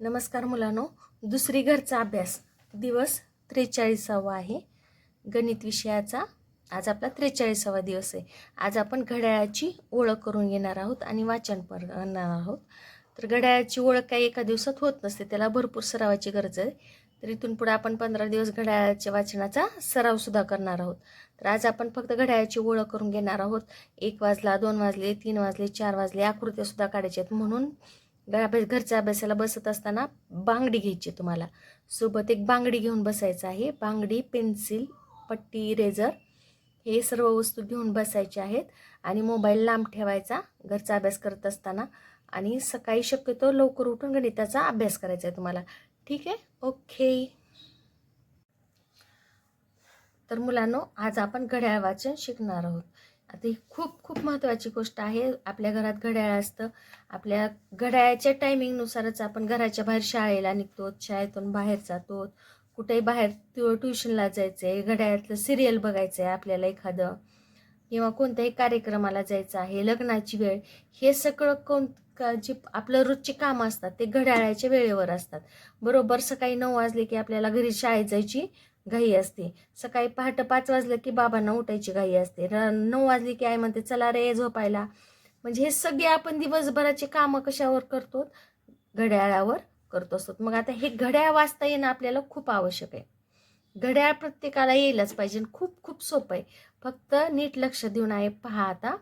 नमस्कार मुलांनो दुसरी घरचा अभ्यास दिवस त्रेचाळीसावा आहे. गणित विषयाचा आज आपला त्रेचाळीसावा दिवस आहे. आज आपण घड्याळाची ओळख करून घेणार आहोत आणि वाचन पण करणार आहोत. तर घड्याळाची ओळख काही एका दिवसात होत नसते त्याला भरपूर सरावाची गरज आहे. तर इथून पुढे आपण पंधरा दिवस घड्याळाच्या वाचनाचा सरावसुद्धा करणार आहोत. तर आज आपण फक्त घड्याळाची ओळख करून घेणार आहोत. एक वाजला दोन वाजले तीन वाजले चार वाजले आकृत्यासुद्धा काढायच्या आहेत म्हणून अभ्यास घरच्या अभ्यासाला बसत असताना बांगडी घ्यायची तुम्हाला. सोबत एक बांगडी घेऊन बसायचं आहे. बांगडी पेन्सिल पट्टी इरेझर हे सर्व वस्तू घेऊन बसायचे आहेत आणि मोबाईल लांब ठेवायचा घरचा अभ्यास करत असताना. आणि सकाळी शक्यतो लवकर उठून गणिताचा अभ्यास करायचा आहे तुम्हाला. ठीक आहे? ओके. तर मुलांनो आज आपण घड्याळ वाचन शिकणार आहोत. आता ही खूप खूप महत्त्वाची गोष्ट आहे. आपल्या घरात घड्याळ असतं. आपल्या घड्याळाच्या टायमिंगनुसारच आपण घराच्या बाहेर शाळेला निघतो शाळेतून बाहेर जातो. कुठेही बाहेर ट्युशनला जायचं आहे घड्याळातलं सिरियल बघायचं आहे आपल्याला एखादं. किंवा कोणत्याही कार्यक्रमाला जायचं आहे लग्नाची वेळ हे सगळं कोण का जे आपलं रोजचे कामं असतात ते घड्याळाच्या वेळेवर असतात. बरोबर सकाळी नऊ वाजले की आपल्याला घरी शाळेत जायची घाई असते. सकाळी पहाटे पाच वाजलं की बाबांना उठायची घाई असते. र नऊ वाजली की आई म्हणते चला रे झोपायला. म्हणजे हे सगळे आपण दिवसभराचे कामं कशावर करतो? घड्याळावर करतो असतो. मग आता हे घड्याळ वाचता येणं आपल्याला खूप आवश्यक आहे. घड्याळ प्रत्येकाला येईलच पाहिजे आणि खूप खूप सोपं आहे. फक्त नीट लक्ष देऊन आहे. पहा आता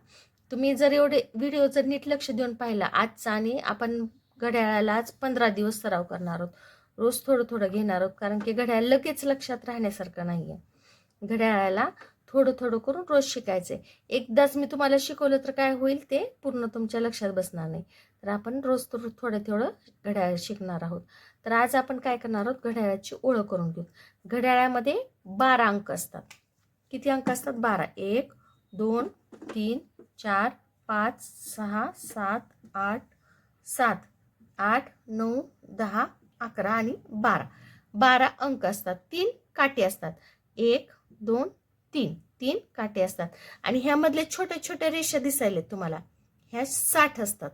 तुम्ही जर एवढे व्हिडिओ जर नीट लक्ष देऊन पाहिला आजचा आणि आपण घड्याळाला आज पंधरा दिवस सराव करणार आहोत. रोज थोडं थोडं घेणार आहोत. कारण की घड्याळ लगेच लक्षात राहण्यासारखं नाही आहे घड्याळाला थोडं थोडं करून रोज शिकायचं आहे एकदाच मी तुम्हाला शिकवलं तर काय होईल ते पूर्ण तुमच्या लक्षात बसणार नाही. तर आपण रोज थोडं थोडं थोडं घड्याळ शिकणार आहोत. तर आज आपण काय करणार आहोत? घड्याळाची ओळख करून घेऊ. घड्याळामध्ये बारा अंक असतात. किती अंक असतात? बारा. एक दोन तीन चार पाच सहा सात आठ सात आठ नऊ दहा अकरा आणि बारा. बारा अंक असतात तीन काटे असतात. एक दोन तीन. तीन काटे असतात. आणि ह्यामधले छोटे छोटे रेषा दिसायले तुम्हाला. ह्या साठ असतात.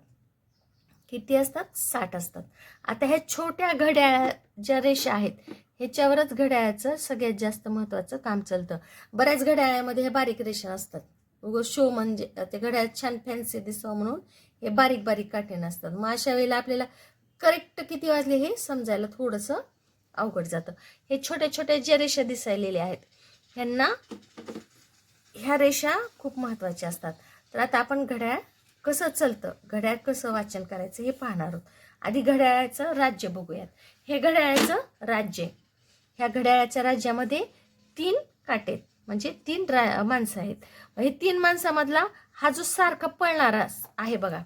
किती असतात? साठ असतात. आता ह्या छोट्या घड्याळ ज्या रेषा आहेत ह्याच्यावरच घड्याळाचं सगळ्यात जास्त महत्त्वाचं काम चालतं. बऱ्याच घड्याळामध्ये ह्या बारीक रेषा असतात. उगं शो म्हणजे ते घड्याळ छान फॅन्सी दिसावं म्हणून हे बारीक बारीक काटे नसतात. मग अशा वेळेला आपल्याला करेक्ट किती वाजले हे समजायला थोडंसं अवघड जातं. हे छोटे छोटे जे रेषा दिसायलेले आहेत ह्यांना ह्या रेषा खूप महत्त्वाच्या असतात. तर आता आपण घड्याळ कसं चालतं घड्याळ कसं वाचन करायचं हे पाहणार आहोत. आधी घड्याळाचं राज्य बघूयात. हे घड्याळाचं राज्य. ह्या घड्याळाच्या राज्यामध्ये तीन काटे आहेत. म्हणजे तीन रा माणसं आहेत. हे तीन माणसामधला हा जो सारखा पळणारा आहे बघा.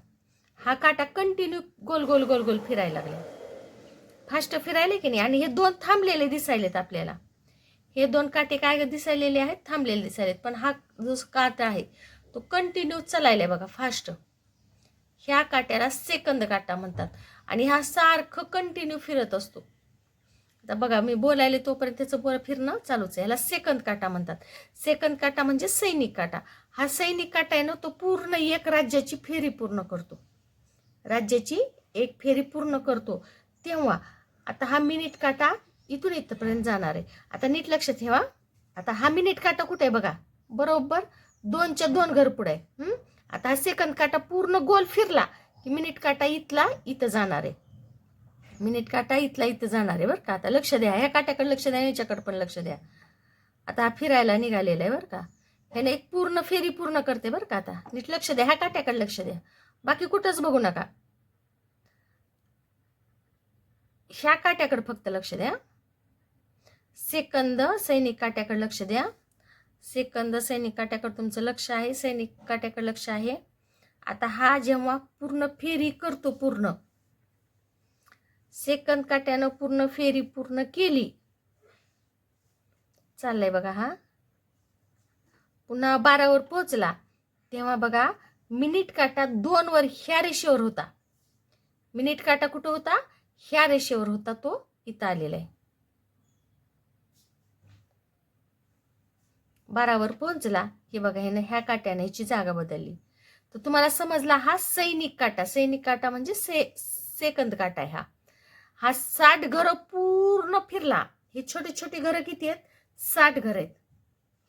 हा काटा कंटिन्यू गोल गोल गोल गोल फिरायला लागला. फास्ट फिरायले की नाही? आणि हे दोन थांबलेले दिसायलेत आपल्याला. हे दोन काटे काय दिसायलेले आहेत? थांबलेले दिसायलेत. पण हा जो काटा आहे तो कंटिन्यू चालायला बघा फास्ट ह्या काट्याला सेकंद काटा म्हणतात. आणि हा सारखं कंटिन्यू फिरत असतो. आता बघा मी बोलायले तोपर्यंत त्याचं बोल फिरणं चालूच आहे. याला सेकंद काटा म्हणतात. सेकंद काटा म्हणजे सैनिक काटा. हा सैनिक काटा आहे ना तो पूर्ण एक राज्याची फेरी पूर्ण करतो. राज्याची एक फेरी पूर्ण करतो. तेव्हा आता हा मिनिट काटा इथून इथपर्यंत जाणार आहे. आता नीट लक्ष ठेवा. आता हा मिनिट काटा कुठे आहे बघा? बरोबर दोनच्या दोन घर पुढे आहे. आता हा सेकंद काटा पूर्ण गोल फिरला की मिनिट काटा इथला इथं जाणार आहे. मिनिट काटा इथला इथं जाणार आहे बरं का? आता लक्ष द्या. ह्या काट्याकडे लक्ष द्या याच्याकडे पण लक्ष द्या. आता हा फिरायला निघालेला आहे बरं का? ह्याने एक पूर्ण फेरी पूर्ण करते बरं का आता? नीट लक्ष द्या. ह्या काट्याकडे लक्ष द्या. बाकी कुठंच बघू नका. ह्या काट्याकडे फक्त लक्ष द्या. सेकंद सैनिक काट्याकडे लक्ष द्या. सेकंद सैनिक काट्याकडे तुमचं लक्ष आहे सैनिक काट्याकडे लक्ष आहे. आता हा जेव्हा पूर्ण फेरी करतो पूर्ण सेकंद काट्यानं पूर्ण फेरी पूर्ण केली. चाललंय बघा हा. पुन्हा बारावर पोचला तेव्हा बघा मिनिट काटा दोन वर ह्या रेषेवर होता. मिनिट काटा कुठं होता? ह्या रेषेवर होता तो इथं आलेला आहे. बारावर पोहोचला. हे बघा ह्यानं ह्या काट्याने ह्याची जागा बदलली. तर तुम्हाला समजला हा सैनिक काटा. सैनिक काटा म्हणजे से सेकंद काटा आहे हा. हा साठ घरं पूर्ण फिरला. हे छोटे छोटे घरं किती आहेत? साठ घर आहेत.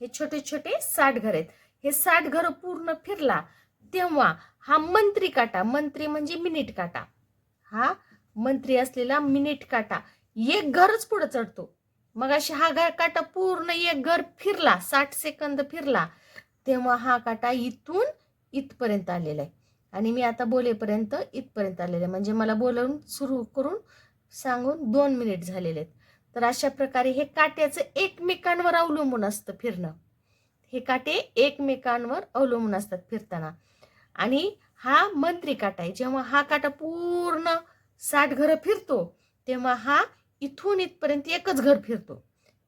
हे छोटे छोटे साठ घर आहेत. हे साठ घरं पूर्ण फिरला. तेव्हा हा मंत्री काटा मंत्री म्हणजे मिनिट काटा. हा मंत्री असलेला मिनिट काटा एक घरच पुढे चढतो. मग अशी हा घर काटा पूर्ण एक घर फिरला साठ सेकंद फिरला तेव्हा हा काटा इथून इथपर्यंत आलेला आहे. आणि मी आता बोलेपर्यंत इथपर्यंत आलेलं आहे. म्हणजे मला बोलवून सुरू करून सांगून दोन मिनिट झालेले आहेत. तर अशा प्रकारे हे काट्याचं एकमेकांवर अवलंबून असतं फिरणं. हे काटे एकमेकांवर अवलंबून असतात फिरताना. आणि हा मंत्री काटा आहे. जेव्हा हा काटा पूर्ण साठ घरं फिरतो तेव्हा हा इथून इथपर्यंत एकच घर फिरतो.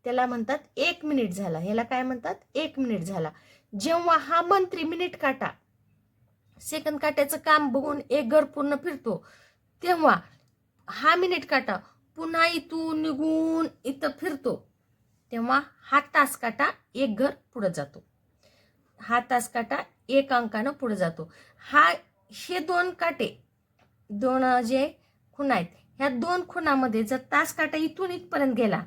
त्याला म्हणतात एक मिनिट झाला. ह्याला काय म्हणतात? एक मिनिट झाला. जेव्हा हा मंत्री मिनिट काटा सेकंद काट्याचं काम बघून एक घर पूर्ण फिरतो तेव्हा हा मिनिट काटा पुन्हा इथून निघून इथं फिरतो. तेव्हा हा तास काटा एक घर पुढे जातो. हा तास काटा एक अंकानं पुढे जातो. हा हे दोन काटे दोन जे खुणा आहेत ह्या दोन खुणामध्ये जर तास काटा इथून इथपर्यंत गेला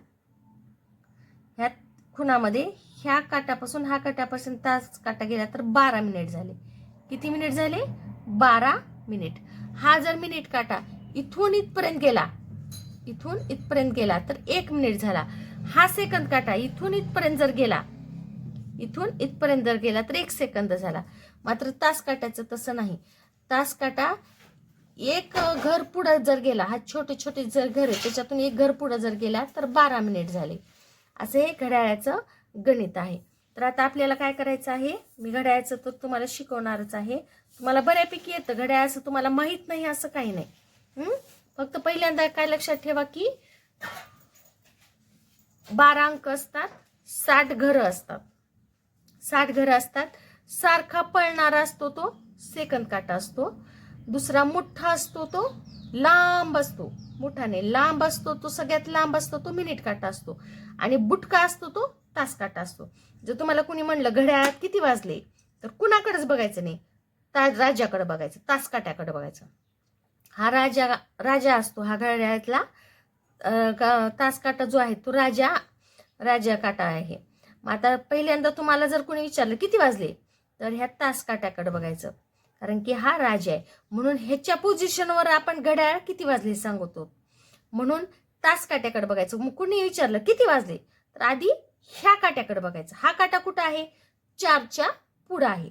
ह्या खुणामध्ये ह्या काटापासून हा काटापासून तास काटा गेला तर बारा मिनिट झाले. किती मिनिट झाले? बारा मिनिट. हा जर मिनिट काटा इथून इथपर्यंत गेला इथून इथपर्यंत गेला तर एक मिनिट झाला. हा सेकंद काटा इथून इथपर्यंत जर गेला इथून इथपर्यंत जर गेला तर एक सेकंद झाला. मात्र तास काट्याचं तसं नाही. तास काटा एक घर पुढं जर गेला हा छोटे छोटे जर घर आहे त्याच्यातून एक घर पुढं जर गेला तर बारा मिनिट झाले. असं हे घड्याळाचं गणित आहे. तर आता आपल्याला काय करायचं आहे? मी घड्याळाचं तर तुम्हाला शिकवणारच आहे. तुम्हाला बऱ्यापैकी येतं. घड्याळाचं तुम्हाला माहीत नाही असं काही नाही. फक्त पहिल्यांदा काय लक्षात ठेवा की बारा अंक असतात साठ घरं असतात. साठ घरं असतात. सारखा पळणारा असतो तो सेकंद काटा असतो. दुसरा मोठा असतो तो लांब असतो. मोठाने लांब असतो तो सगळ्यात लांब असतो तो मिनिट काटा असतो. आणि बुटका असतो तो तास काटा असतो. जर तुम्हाला कुणी म्हणलं घड्याळात किती वाजले? तर कुणाकडेच बघायचं नाही. ता राजाकडे बघायचं तास काट्याकडे बघायचं. हा राजा राजा असतो हा घड्याळातला का- तास काटा जो आहे तो राजा राजा काटा आहे. मग आता पहिल्यांदा तुम्हाला जर कोणी विचारलं किती वाजले? तर ह्या तास काट्याकडे बघायचं. कारण की हा राजा आहे. म्हणून ह्याच्या पोझिशनवर आपण घड्याळ किती वाजले सांगतो म्हणून तास काट्याकडे बघायचं. मग कुणी विचारलं किती वाजले? तर आधी ह्या काट्याकडे बघायचं. हा काटा कुठं आहे? चारच्या पुढं आहे.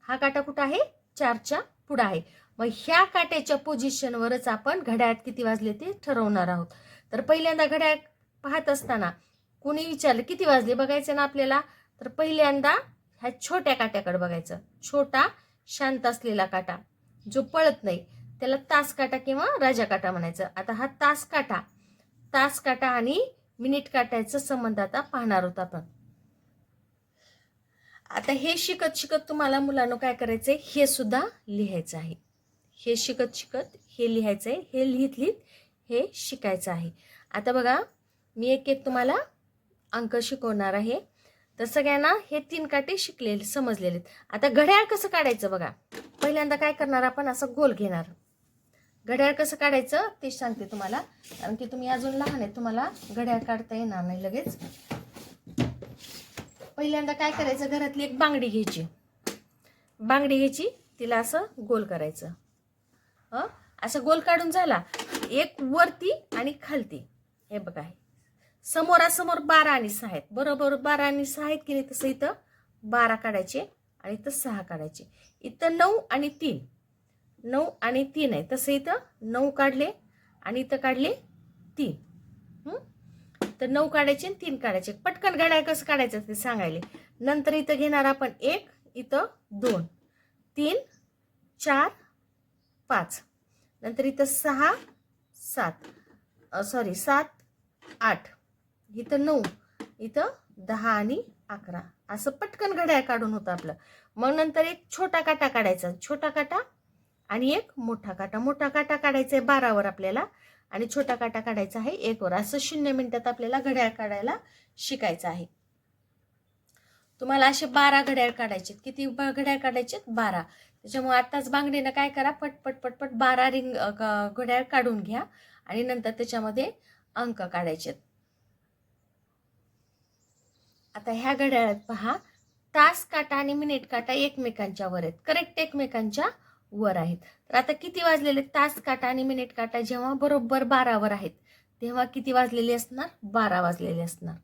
हा काटा कुठं आहे? चारच्या पुढं आहे. मग ह्या काट्याच्या पोझिशनवरच आपण घड्याळात किती वाजले ते ठरवणार आहोत. तर पहिल्यांदा घड्याळ पाहत असताना कुणी विचारलं किती वाजले बघायचं ना आपल्याला? तर पहिल्यांदा ह्या छोट्या काट्याकडे बघायचं. छोटा शांत असलेला काटा जो पळत नाही. त्याला तास काटा किंवा राजा काटा म्हणायचं. आता हा तास काटा तास काटा आणि मिनिट काटायचा संबंध आता पाहणार होता आपण. आता हे शिकत शिकत तुम्हाला मुलांना काय करायचंय? हे सुद्धा लिहायचं आहे. हे शिकत शिकत हे लिहायचं आहे हे लिहित लिहित हे शिकायचं आहे. आता बघा मी एक एक तुम्हाला अंक शिकवणार आहे. तर सगळ्यांना हे तीन काटे शिकलेले समजलेले आहेत. आता घड्याळ कसं काढायचं बघा. पहिल्यांदा काय करणार आपण? असं गोल घेणार. घड्याळ कसं काढायचं? ते सांगते तुम्हाला. कारण की तुम्ही अजून लहान आहे तुम्हाला घड्याळ काढता येणार नाही लगेच. पहिल्यांदा काय करायचं? घरातली एक बांगडी घ्यायची. बांगडी घ्यायची तिला असं गोल करायचं. हं? असं गोल काढून झाला. एक वरती आणि खालती. हे बघा समोरासमोर बारा आणि सहा आहेत. बरोबर बारा आणि सहा आहेत की नाही? तसं इथं बारा काढायचे आणि इथं सहा काढायचे. इथं नऊ आणि तीन. नऊ आणि तीन आहे. तसं इथं नऊ काढले आणि इथं काढले तीन. तर नऊ काढायचे आणि तीन काढायचे. पटकन घड्याळ कसं काढायचं ते सांगायले. नंतर इथं घेणार आपण एक इथं दोन. तीन चार पाच. नंतर इथं सहा सात. सॉरी सात आठ. इथं नऊ इथं दहा आणि अकरा. असं पटकन घड्याळ काढून होतं आपलं. मग नंतर एक छोटा काटा काढायचा. छोटा काटा आणि एक मोठा काटा. मोठा काटा काढायचा आहे बारावर आपल्याला आणि छोटा काटा काढायचा आहे एकवर. असं शून्य मिनिटात आपल्याला घड्याळ काढायला शिकायचं आहे. तुम्हाला असे बारा घड्याळ काढायचे किती ब- घड्याळ काढायचे बारा. त्याच्यामुळे आत्ताच बांगडीनं काय करा? पट पट बारा रिंग घड्याळ काढून घ्या आणि नंतर त्याच्यामध्ये अंक काढायचे आता ह्या घड्याळात पहा तास काटा आणि मिनिट काटा एकमेकांच्या वर आहेत. करेक्ट एकमेकांच्या वर आहेत. तर आता किती वाजलेले तास काटा आणि मिनिट काटा जेव्हा बरोबर बारावर आहेत तेव्हा किती वाजलेले असणार? बारा वाजलेले असणार.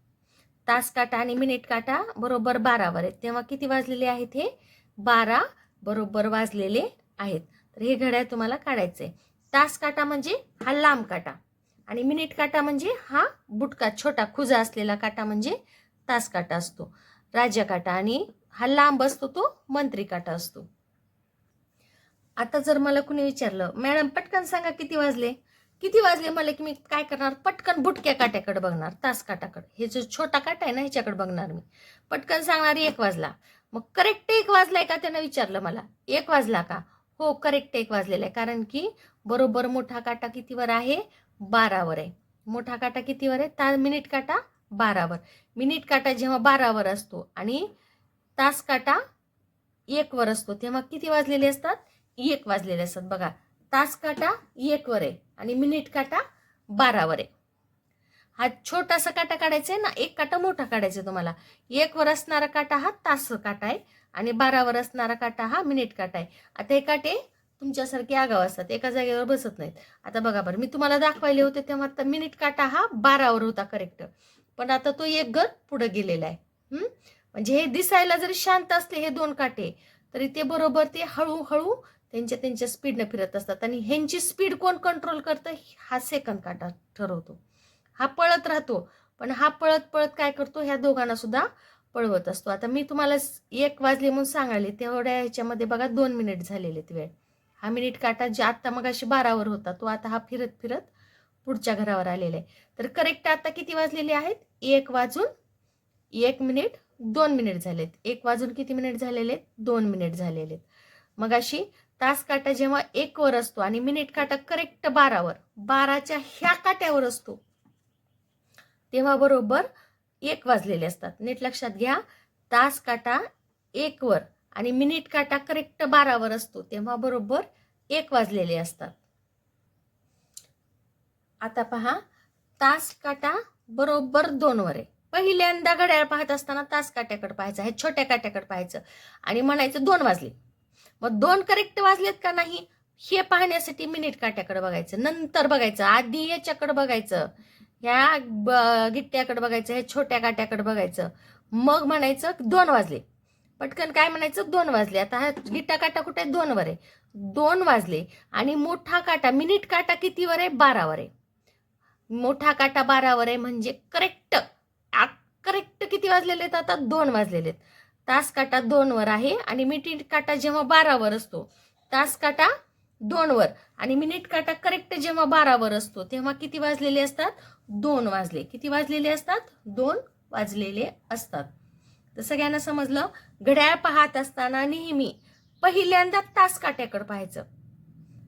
तास काटा आणि मिनिट काटा बरोबर बारावर आहेत. तेव्हा किती वाजलेले आहेत हे? बारा बरोबर वाजलेले आहेत. तर हे घड्याळ तुम्हाला काढायचं आहे तास काटा म्हणजे हा लांब काटा आणि मिनिट काटा म्हणजे हा बुटका छोटा खुजा असलेला काटा म्हणजे तास काटा असतो. राज्य काटा आणि हा लांब असतो तो मंत्री काटा असतो. आता जर मला कुणी विचारलं मॅडम पटकन सांगा किती वाजले? किती वाजले? मला की मी काय करणार? पटकन बुटक्या काट्याकडे बघणार तास काटाकडे. हे जो छोटा काटा आहे ना ह्याच्याकडे बघणार मी. पटकन सांगणार एक वाजला. मग करेक्ट एक वाजलाय का त्यानं विचारलं मला? एक वाजला का? हो करेक्ट एक वाजलेला आहे. कारण की बरोबर मोठा काटा कितीवर आहे? बारावर आहे. मोठा काटा कितीवर आहे? ता मिनिट काटा बारावर. मिनिट काटा जेव्हा बारावर असतो आणि तास काटा एकवर असतो तेव्हा किती वाजलेले असतात? एक वाजलेले असतात. बघा तास काटा एकवर आहे आणि मिनिट काटा बारावर आहे. हा छोटासा काटा काढायचा आहे ना एक काटा मोठा काढायचा तुम्हाला. एकवर असणारा काटा हा तास काटा आहे आणि बारावर असणारा काटा हा मिनिट काटा आहे. आता हे काटे तुमच्यासारखे आगाव असतात एका जागेवर बसत नाहीत. आता बघा बरं मी तुम्हाला दाखवायले होते तेव्हा आता मिनिट काटा हा बारावर होता करेक्ट पण आता तो एक गट पुढे गेलेला आहे. म्हणजे हे दिसायला जरी शांत असले हे दोन काटे तरी ते बरोबर ते हळूहळू त्यांच्या त्यांच्या स्पीडनं फिरत असतात. आणि ह्यांची स्पीड कोण कंट्रोल करतं? हा सेकंद काटा ठरवतो. हा पळत राहतो. पण हा पळत पळत काय करतो? ह्या दोघांना सुद्धा पळवत असतो. आता मी तुम्हाला एक वाजले म्हणून सांगायले तेवढ्या ह्याच्यामध्ये बघा दोन मिनिट झालेले आहेत वेळ. हा मिनिट काटा जे आत्ता मग अशी बारावर होता तो आता हा फिरत फिरत पुढच्या घरावर आलेले आहे. तर करेक्ट आता किती वाजलेले आहेत? एक वाजून एक मिनिट दोन मिनिट झालेत. एक वाजून किती मिनिट झालेले आहेत? दोन मिनिट झालेले आहेत. मग अशी तास काटा जेव्हा एक वर असतो आणि मिनिट काटा करेक्ट बारावर बाराच्या ह्या काट्यावर असतो तेव्हा बरोबर एक वाजलेले असतात. नीट लक्षात घ्या तास काटा एक वर आणि मिनिट काटा करेक्ट बारावर असतो तेव्हा बरोबर एक वाजलेले असतात. आता पहा तास काटा बरोबर दोन वर. आहे पहिल्यांदा घड्याळ पाहत असताना तास काट्याकडे पाहायचं हे छोट्या काट्याकडे पाहायचं. आणि म्हणायचं दोन वाजले. मग दोन करेक्ट वाजलेत का नाही हे पाहण्यासाठी मिनिट काट्याकडे बघायचं नंतर बघायचं आधी याच्याकडे बघायचं ह्या ब- गिट्ट्याकडे बघायचं ह्या छोट्या काट्याकडे बघायचं. मग म्हणायचं दोन वाजले. पटकन काय म्हणायचं दोन वाजले. आता हा गिट्टा काटा कुठे आहे? दोनवर आहे दोन वाजले. आणि मोठा काटा मिनिट काटा कितीवर आहे बारावर आहे मोठा काटा बारावर आहे म्हणजे करेक्ट करेक्ट किती वाजलेले आहेत आता? दोन वाजलेले आहेत. तास काटा दोनवर आहे आणि मिनिट काटा जेव्हा बारावर असतो तास काटा दोनवर. आणि मिनिट काटा करेक्ट जेव्हा बारावर असतो तेव्हा किती वाजलेले असतात? दोन वाजले. किती वाजलेले असतात? दोन वाजलेले असतात. तर सगळ्यांना समजलं? घड्याळ पाहत असताना नेहमी पहिल्यांदा तास काट्याकडे पाहायचं.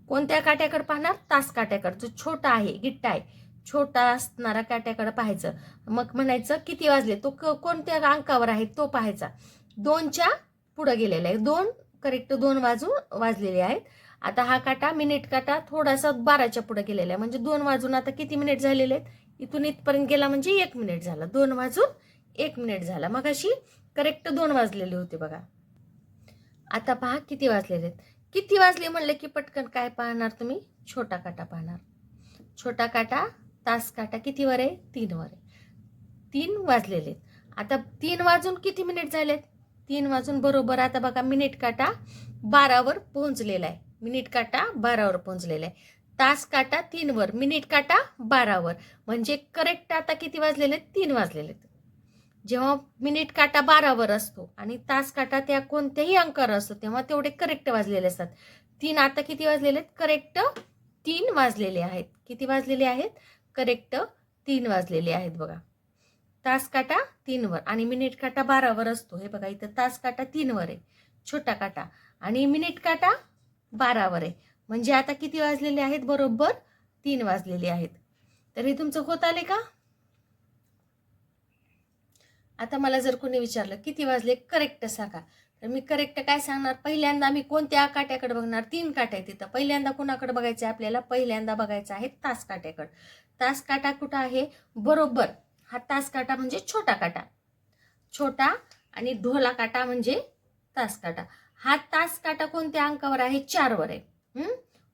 कोणत्या काट्याकडे पाहणार? तास काट्याकडे. जो छोटा आहे गिट्टा आहे. छोटा असणारा काट्याकडे पाहायचं. मग म्हणायचं किती वाजले? तो क- कोणत्या अंकावर आहे? तो पाहायचा. दोनच्या पुढं गेलेला आहे. दोन करेक्ट दोन वाजून वाजलेले आहेत. आता हा काटा मिनिट काटा थोडासा बाराच्या पुढे गेलेला आहे. म्हणजे दोन वाजून आता किती मिनिट झालेले आहेत? इथून इथपर्यंत गेला म्हणजे एक मिनिट झाला. दोन वाजून एक मिनिट झाला. मग अशी करेक्ट दोन वाजलेले होते बघा. आता पहा किती वाजलेले आहेत. किती वाजले म्हणलं की पटकन काय पाहणार तुम्ही? छोटा काटा पाहणार. छोटा काटा तास काटा कितीवर आहे? तीनवर आहे. तीन वाजलेले आहेत आता तीन वाजून किती मिनिट झालेत? तीन वाजून बरोबर आता बघा मिनिट काटा बारावर पोहोचलेला आहे. मिनिट काटा बारावर पोहोचलेला आहे. तास काटा तीनवर मिनिट काटा बारावर म्हणजे करेक्ट आता किती वाजलेले आहेत तीन वाजलेले आहेत जेव्हा मिनिट काटा बारावर असतो आणि तास काटा त्या कोणत्याही अंकावर असतो तेव्हा तेवढे करेक्ट वाजलेले असतात. तीन आता किती वाजलेले आहेत करेक्ट तीन वाजलेले आहेत. किती वाजलेले आहेत? करेक्ट तीन वाजलेले आहेत बघा. तास काटा तीनवर आणि मिनिट काटा बारावर असतो. हे बघा इथं तास काटा तीनवर आहे. छोटा काटा आणि मिनिट काटा बारावर आहे. म्हणजे आता किती वाजलेले आहेत? बरोबर तीन वाजलेले आहेत. तर हे तुमचं होत आले का? आता मला जर कोणी विचारलं किती वाजले? करेक्ट सांगा. तर मी करेक्ट काय सांगणार? पहिल्यांदा मी कोणत्या काट्याकडे बघणार? तीन काट्या आहेत तिथं पहिल्यांदा कुणाकडे बघायचं आहे? आपल्याला पहिल्यांदा बघायचं आहे तास काट्याकडे. तास काटा कुठं आहे? बरोबर. हा तास काटा म्हणजे छोटा काटा. छोटा आणि ढोला काटा म्हणजे तास काटा. हा तास काटा कोणत्या अंकावर आहे? चारवर आहे.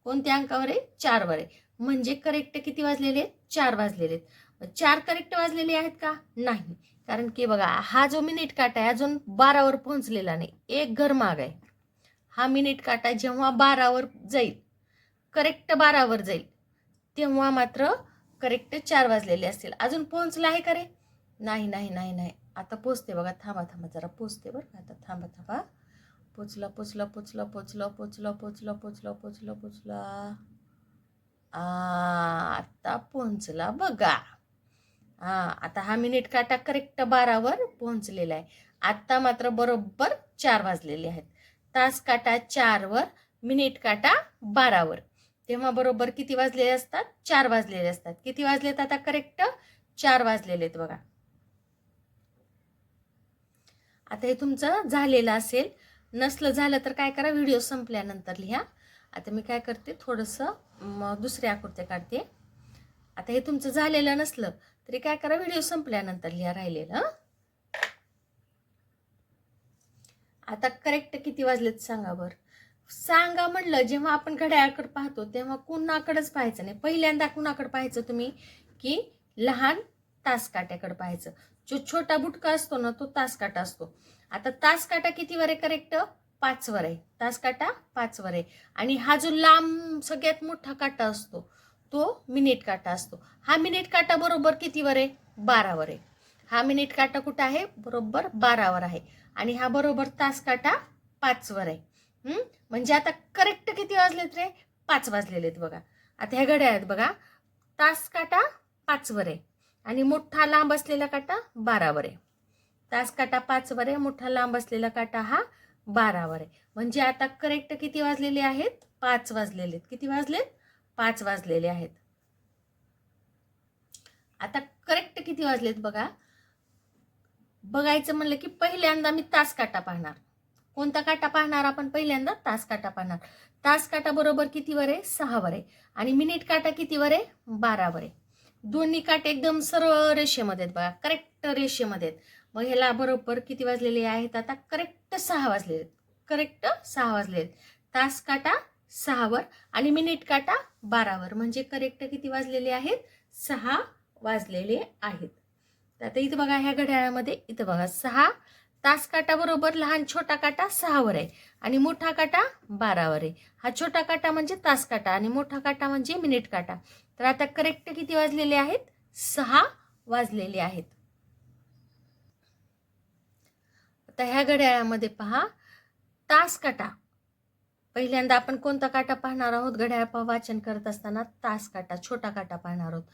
कोणत्या अंकावर आहे? चारवर आहे. म्हणजे करेक्ट किती वाजलेले आहेत? चार वाजलेले आहेत. चार करेक्ट वाजलेले आहेत का? नाही. कारण की बघा हा जो मिनिट काटा आहे अजून बारावर पोहोचलेला नाही. एक घर माग आहे. हा मिनिट काटा जेव्हा बारावर जाईल करेक्ट बारावर जाईल तेव्हा मात्र करेक्ट चार वाजलेले असतील. अजून पोहोचला आहे का रे? नाही नाही नाही नाही. आता पोचते बघा. थांबा थांबा. जरा पोचते बरं का? आता थांबा थांबा. पोचला पोचला पोचला पोचला पोचला पोचला पोचला पोचला पोचला. आ, आता पोहोचला बघा. हा आता हा मिनिट काटा करेक्ट बारावर पोहोचलेला आहे. आत्ता मात्र बरोबर चार वाजलेले आहेत. तास काटा चारवर मिनिट काटा बारावर. तेव्हा बरोबर किती वाजलेले असतात? चार वाजलेले असतात. किती वाजलेत आता करेक्ट चार वाजलेले आहेत बघा. आता हे तुमचं झालेलं असेल. नसलं झालं तर काय करा? व्हिडिओ संपल्यानंतर लिहा. आता मी काय करते? थोडंसं म, दुसऱ्या आकृत्या काढते. आता हे तुमचं झालेलं नसलं तरी काय करा? व्हिडिओ संपल्यानंतर लिहा राहिलेलं. आता करेक्ट किती वाजलेत सांगा बरं. सांगा म्हणलं जेव्हा आपण घड्याळाकडे पाहतो तेव्हा कुणाकडेच पाहायचं नाही. पहिल्यांदा कुणाकडे पाहायचं तुम्ही? की लहान तासकाट्याकडे पाहायचं. जो छोटा बुटका असतो ना तो तासकाटा असतो. आता तास काटा कितीवर आहे करेक्ट पाचवर आहे तासकाटा पाचवर आहे आणि हा जो लांब सगळ्यात मोठा काटा असतो तो मिनिट काटा असतो. हा मिनिट काटा बरोबर कितीवर आहे बारावर आहे हा मिनिट काटा कुठं आहे? बरोबर बारावर आहे. आणि हा बरोबर तासकाटा पाचवर आहे म्हणजे आता करेक्ट किती वाजलेत रे? पाच वाजलेले आहेत बघा. आता ह्या घड्या आहेत बघा. तास काटा पाचवर आहे आणि मोठा लांब असलेला काटा बारावर आहे तास काटा पाचवर आहे मोठा लांब असलेला काटा हा बारावर आहे म्हणजे आता करेक्ट किती वाजलेले आहेत? पाच वाजलेले आहेत किती वाजलेत? पाच वाजलेले आहेत. आता करेक्ट किती वाजलेत बघा? बघायचं म्हणलं की पहिल्यांदा मी तास काटा पाहणार. कोणता काटा पाहणार आपण? पहिल्यांदा तास काटा पाहणार. तास काटा बरोबर कितीवर आहे सहावर आहे आणि मिनिट काटा कितीवर आहे बारावर आहे दोन्ही काटे एकदम सरळ रेषेमध्ये आहेत बघा. करेक्ट रेषेमध्ये आहेत. मग ह्याला बरोबर किती वाजलेले आहेत? आता करेक्ट सहा वाजलेले आहेत. करेक्ट सहा वाजले आहेत. तास काटा सहावर आणि मिनिट काटा बारावर म्हणजे करेक्ट किती वाजलेले आहेत? सहा वाजलेले आहेत. तर आता इथं बघा ह्या घड्याळामध्ये इथं बघा सहा तास काटाबरोबर लहान छोटा काटा सहावर आहे आणि मोठा काटा बारावर आहे हा छोटा काटा म्हणजे तास काटा आणि मोठा काटा म्हणजे मिनिट काटा. तर आता करेक्ट किती वाजलेले आहेत? सहा वाजलेले आहेत. आता ह्या घड्याळामध्ये पहा. तास काटा. पहिल्यांदा आपण कोणता काटा पाहणार आहोत? घड्याळ वाचन करत असताना तास काटा छोटा काटा पाहणार आहोत.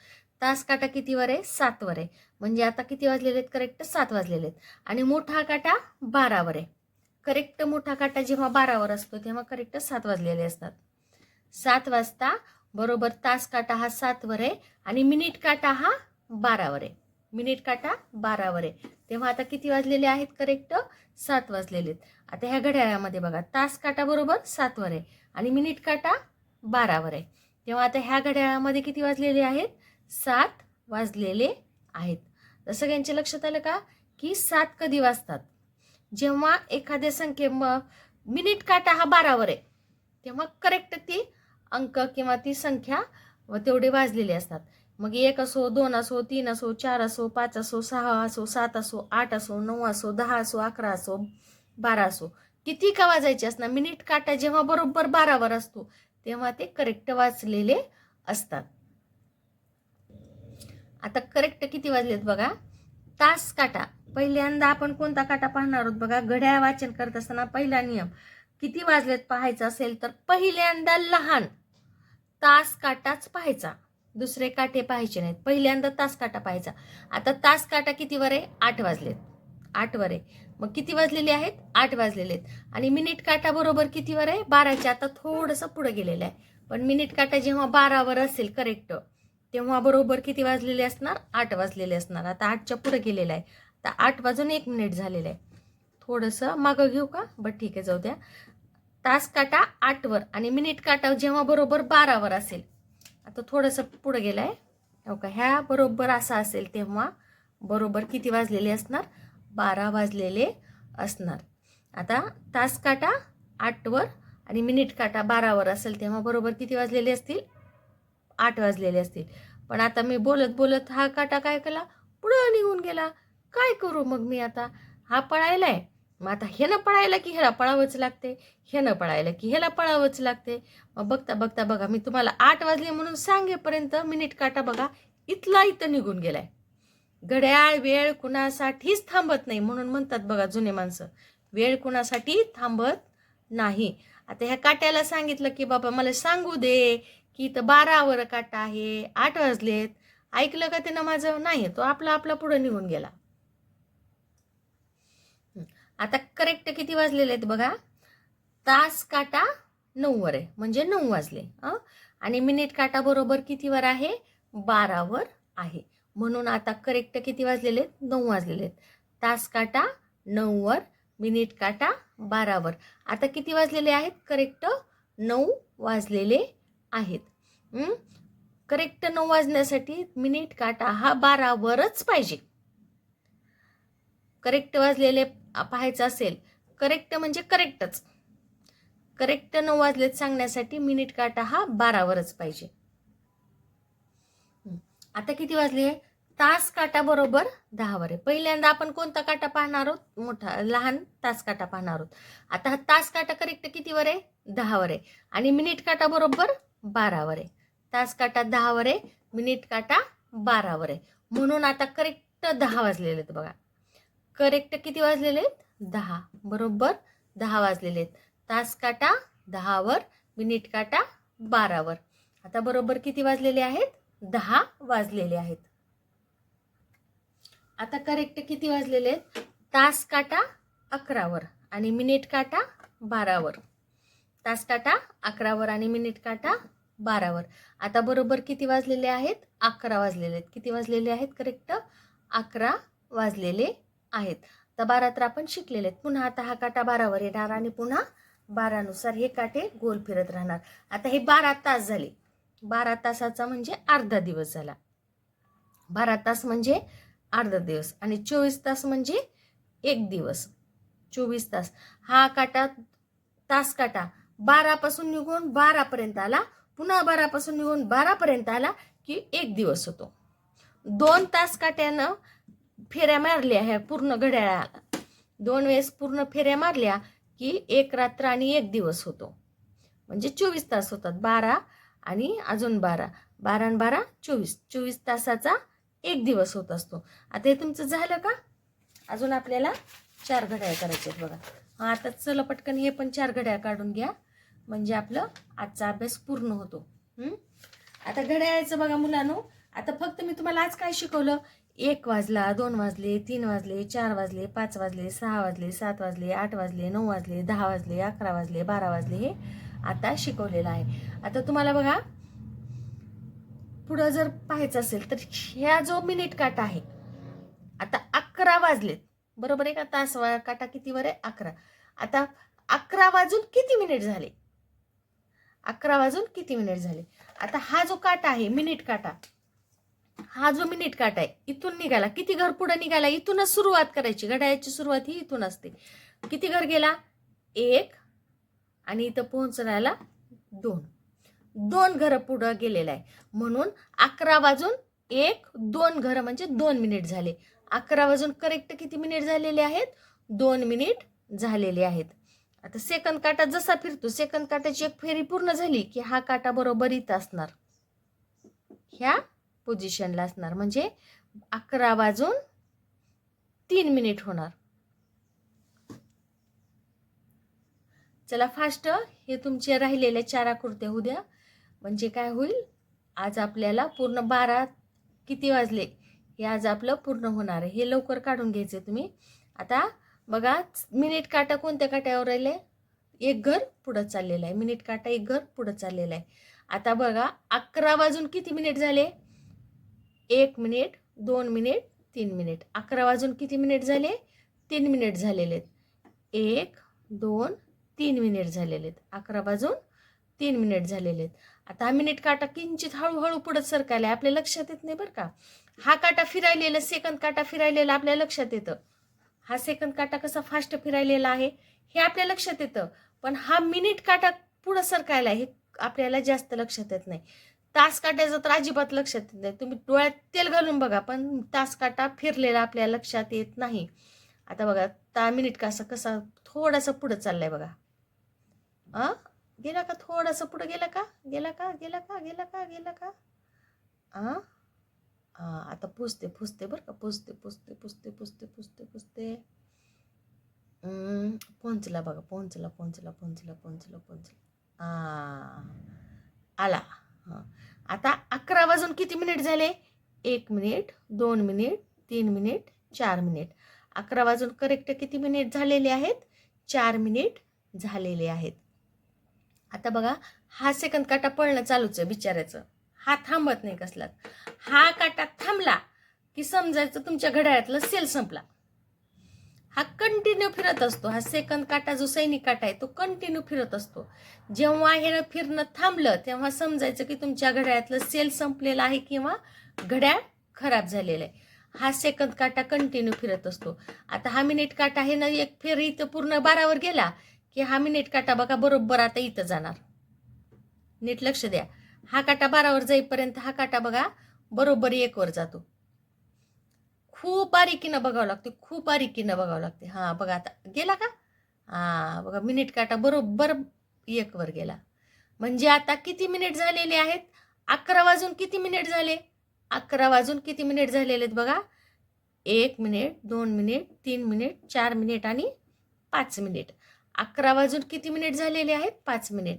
तास काटा कितीवर आहे? सातवर आहे. म्हणजे आता किती वाजलेले आहेत? करेक्ट सात वाजलेले आहेत. आणि मोठा काटा बारावर आहे. करेक्ट मोठा काटा जेव्हा बारावर असतो तेव्हा करेक्ट सात वाजलेले असतात. सात वाजता बरोबर तास काटा हा सातवर आहे आणि मिनिट काटा हा बारावर आहे. मिनिट काटा बारावर आहे. तेव्हा आता किती वाजलेले आहेत? करेक्ट सात वाजलेले आहेत. आता ह्या घड्याळामध्ये बघा तास काटा बरोबर सातवर आहे आणि मिनिट काटा बारावर आहे. तेव्हा आता ह्या घड्याळामध्ये किती वाजलेले आहेत? सात वाजलेले आहेत. तर सगळ्यांच्या लक्षात आलं का? की सात कधी वाजतात? जेव्हा एखाद्या संख्ये मग मिनिट काटा हा बारावर आहे तेव्हा करेक्ट ती अंक किंवा ती संख्या व तेवढे वाजलेले असतात. मग एक असो दोन असो तीन असो चार असो पाच असो सहा असो सात असो आठ असो नऊ असो दहा असो अकरा असो बारा असो. किती का वाजायचे असणार? मिनिट काटा जेव्हा बरोबर बारावर असतो तेव्हा ते करेक्ट वाचलेले असतात. आता करेक्ट किती वाजलेत बघा? तास काटा. पहिल्यांदा आपण कोणता काटा पाहणार आहोत बघा? घड्याळ वाचन करत असताना पहिला नियम किती वाजलेत पाहायचा असेल तर पहिल्यांदा लहान तास काटाच पाहायचा. दुसरे काटे पाहायचे नाहीत. पहिल्यांदा तास काटा पाहायचा. आता तास काटा कितीवर आहे आठ वाजलेत. आठवर आहे मग किती वाजलेले आहेत? आठ वाजलेले आहेत आणि मिनिट काटा बरोबर कितीवर आहे बाराच्या आता थोडंसं पुढे गेलेलं आहे. पण मिनिट काटा जेव्हा बारावर असेल करेक्ट तेव्हा बरोबर किती वाजलेले असणार? आठ वाजलेले असणार. आता आठच्या पुढं गेलेलं आहे. आता आठ वाजून एक मिनिट झालेलं आहे. थोडंसं मागं घेऊ का? बरं ठीक आहे जाऊ द्या. तास काटा आठवर आणि मिनिट काटा जेव्हा बरोबर बारावर असेल. आता थोडंसं पुढं गेलं आहे हो का? ह्या बरोबर असा असेल तेव्हा बरोबर किती वाजलेले असणार? बारा वाजलेले असणार. आता तास काटा आठवर आणि मिनिट काटा बारावर असेल तेव्हा बरोबर किती वाजलेले असतील? आठ वाजलेले असतील. पण आता मी बोलत बोलत हा काटा काय केला? पुढं निघून गेला. काय करू मग मी आता? हा पळायला आहे मग आता ह्यानं पळायला की ह्याला पळावंच लागते? ह्यानं पळायला की ह्याला पळावंच लागते? मग बघता बघता बघा मी तुम्हाला आठ वाजले म्हणून सांगेपर्यंत मिनिट काटा बघा इथला इथं निघून गेलाय. घड्याळ वेळ कुणासाठीच थांबत नाही म्हणून म्हणतात बघा जुने माणसं. वेळ कुणासाठी थांबत नाही. आता ह्या काट्याला सांगितलं की बाबा मला सांगू दे. की इथं बारावर काटा आहे आठ वाजलेत. ऐकलं का त्यानं माझं? नाही तो आपला आपला पुढं निघून गेला. आता करेक्ट किती वाजलेले आहेत बघा? तास काटा नऊवर आहे म्हणजे नऊ वाजले आणि मिनिट काटा बरोबर कितीवर आहे? बारावर आहे. म्हणून आता करेक्ट किती वाजलेले आहेत? नऊ वाजलेले आहेत. तास काटा नऊवर मिनिट काटा बारावर आता किती वाजलेले आहेत? करेक्ट नऊ वाजलेले आहेत. करेक्ट नऊ वाजण्यासाठी मिनिट काटा हा बारावरच पाहिजे. करेक्ट वाजलेले पाहायचं असेल करेक्ट म्हणजे करेक्टच करेक्ट नऊ वाजलेत सांगण्यासाठी मिनिट काटा हा बारावरच पाहिजे. आता किती वाजले? तास काटा बरोबर दहावर आहे. पहिल्यांदा आपण कोणता काटा पाहणार आहोत? मोठा लहान तास काटा पाहणार आहोत. आता हा तास काटा करेक्ट कितीवर आहे? दहावर आहे. आणि मिनिट काटा बरोबर बारावर आहे. तास काटा दहावर आहे मिनिट काटा बारावर आहे. म्हणून आता करेक्ट दहा वाजलेले आहेत बघा. करेक्ट किती वाजलेले आहेत? दहा. बरोबर? दहा वाजलेले आहेत. तास काटा दहावर मिनिट काटा बारावर. आता बरोबर किती वाजलेले आहेत? दहा वाजलेले आहेत. आता करेक्ट किती वाजलेले आहेत? तास काटा अकरावर आणि मिनिट काटा बारावर. तास काटा अकरावर आणि मिनिट काटा बारावर. आता बरोबर किती वाजलेले आहेत? अकरा वाजलेले आहेत. किती वाजलेले आहेत? करेक्ट अकरा वाजलेले आहेत. तर बारा तर आपण शिकलेले आहेत. पुन्हा आता हा काटा बारावर येणार आणि पुन्हा बारानुसार हे काटे गोल फिरत राहणार. आता हे बारा तास झाले. बारा तासाचा म्हणजे अर्धा दिवस झाला. बारा तास म्हणजे अर्धा दिवस आणि चोवीस तास म्हणजे एक दिवस. चोवीस तास. हा काटा तास काटा बारापासून निघून बारापर्यंत आला. पुन्हा बारापासून निघून बारापर्यंत आला की एक दिवस होतो. दोन तास काट्यानं फेऱ्या मारल्या ह्या पूर्ण घड्याळाला. दोन वेळेस पूर्ण फेऱ्या मारल्या की एक रात्र आणि एक दिवस होतो. म्हणजे चोवीस तास होतात. बारा आणि अजून बारा. बारा आणि बारा चोवीस. चोवीस तासाचा एक दिवस होत असतो. आता हे तुमचं झालं का? अजून आपल्याला चार घड्याळ करायचे आहेत बघा. हां आता चला पटकन हे पण चार घड्याळ काढून घ्या. म्हणजे आपलं आजचा अभ्यास पूर्ण होतो. आता घड्याळाचं बघा मुलांनो आता फक्त मी तुम्हाला आज काय शिकवलं? एक वाजला दोन वाजले तीन वाजले चार वाजले पाच वाजले सहा वाजले सात वाजले आठ वाजले नऊ वाजले दहा वाजले अकरा वाजले बारा वाजले हे आता शिकवलेलं आहे. आता तुम्हाला बघा पुढं जर पाहायचं असेल तर ह्या जो मिनिट काटा आहे आता अकरा वाजलेत. बरोबर आहे का? तास वा- काटा कितीवर आहे? अकरा. आता अकरा वाजून किती मिनिट झाले? अकरा वाजून किती मिनिट झाले? आता हा जो काटा आहे मिनिट काटा हा जो मिनिट काटा आहे इथून निघाला. किती घर पुढे निघाला? इथूनच सुरुवात करायची. घड्याळाची सुरुवात ही इथून असते. किती घर गेला? एक आणि इथं पोहोचण्याला दोन. दोन घरं पुढं गेलेलं आहे. म्हणून अकरा वाजून एक दोन घरं म्हणजे दोन मिनिट झाले. अकरा वाजून करेक्ट किती मिनिट झालेले आहेत? दोन मिनिट झालेले आहेत. आता सेकंद काटा जसा फिरतो सेकंद काटाची एक फेरी पूर्ण झाली की हा काटा बरोबर इथं असणार. ह्या पोझिशनला असणार. म्हणजे अकरा वाजून तीन मिनिट होणार. चला फास्ट हे तुमचे राहिलेले चार आकृत्या होऊ द्या. म्हणजे काय होईल? आज आपल्याला पूर्ण बारा किती वाजले? हे आज आपलं पूर्ण होणार आहे. हे लवकर काढून घ्यायचे तुम्ही. आता बघा मिनिट काटा कोणत्या काट्यावर राहिले? एक घर पुढं चाललेलं आहे. मिनिट काटा एक घर पुढं चाललेलं आहे. आता बघा अकरा वाजून किती मिनिट झाले? एक मिनिट दोन मिनिट तीन मिनिट. अकरा वाजून किती मिनिट झाले? तीन मिनिट झालेले आहेत. एक दोन तीन मिनिट झालेले आहेत. अकरा वाजून तीन मिनिट झालेले आहेत. आता हा मिनिट काटा किंचित हळूहळू पुढं सरकायला आपल्या लक्षात येत नाही बरं का. हा काटा फिरायलेला सेकंद काटा फिरायलेला आपल्या लक्षात येतं. हा सेकंद काटा कसा फास्ट फिरायलेला आहे हे आपल्या लक्षात येतं. पण हा मिनिट काटा पुढं सरकायला हे आपल्याला जास्त लक्षात येत नाही. तास काट्याचं तर अजिबात लक्षात येत नाही. तुम्ही डोळ्यात तेल घालून बघा पण तास काटा फिरलेला आपल्या लक्षात येत नाही. आता बघा ता मिनिट कसा कसा थोडासा पुढं चाललाय बघा. आ गेला का? थोडासा पुढं गेला का? गेला का? गेला का? गेला का? गेला का? आ आता पुसते पुसते बरं का पुसते पुसते पुसते पुसते पुसते पुसते. हम्म, पोंचला बघा पोंचला पोंचला पोंचला पोंचला पोंचला. आला. हां. आता अकरा वाजून किती मिनिट झाले? एक मिनिट दोन मिनिट तीन मिनिट चार मिनिट. अकरा वाजून करेक्ट किती मिनिट झालेले आहेत? चार मिनिट झालेले आहेत. आता बघा हा सेकंद काटा पळणं चालूच आहे बिचाऱ्याचं. हा थांबत नाही कसलाच. हा काटा थांबला की समजायचं तुमच्या घड्याळातलं सेल संपला. हा कंटिन्यू फिरत असतो. हा सेकंद काटा जो सैनिक काटा आहे तो कंटिन्यू फिरत असतो. जेव्हा हे फिरणं थांबलं तेव्हा समजायचं की तुमच्या घड्याळातलं सेल संपलेलं आहे किंवा घड्याळ खराब झालेलं आहे. हा सेकंद काटा कंटिन्यू फिरत असतो. आता हा मिनिट काटा हे ना एक फेर इथं पूर्ण बारावर गेला की हा मिनिट काटा बघा बरोबर आता इथं जाणार. नीट लक्ष द्या. हा काटा बारावर जाईपर्यंत हा काटा बघा बरोबर एकवर जातो. खूप बारीकीनं बघावं लागते खूप बारीकीनं बघावं लागते. हां बघा आता गेला का? हां बघा मिनिट काटा बरोबर एकवर गेला. म्हणजे आता किती मिनिट झालेले आहेत? अकरा वाजून किती मिनिट झाले? अकरा वाजून किती मिनिट झालेले आहेत बघा? एक मिनिट दोन मिनिट तीन मिनिट चार मिनिट आणि पाच मिनिट. अकरा वाजून किती मिनिट झालेले आहेत? पाच मिनिट.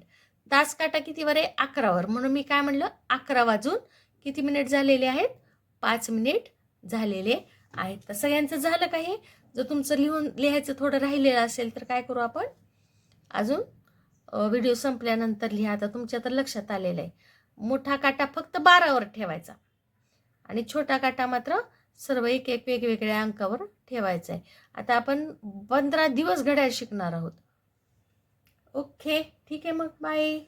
दास काटा कितीवर आहे अकरावर. म्हणून मी काय म्हणलं? अकरा वाजून किती मिनिट झालेले आहेत? पाच मिनिट झालेले आहेत. तर सगळ्यांचं झालं का हे? जर तुमचं लिहून लिहायचं थोडं राहिलेलं असेल तर काय करू आपण? अजून व्हिडिओ संपल्यानंतर लिहा. आता तुमच्या तर लक्षात आलेलं आहे. मोठा काटा फक्त बारावर ठेवायचा. आणि छोटा काटा मात्र सर्व एक एक वेगवेगळ्या अंकावर ठेवायचा आहे. आता आपण पंधरा दिवस घड्याळ शिकणार आहोत. ओके ठीक आहे मग बाय.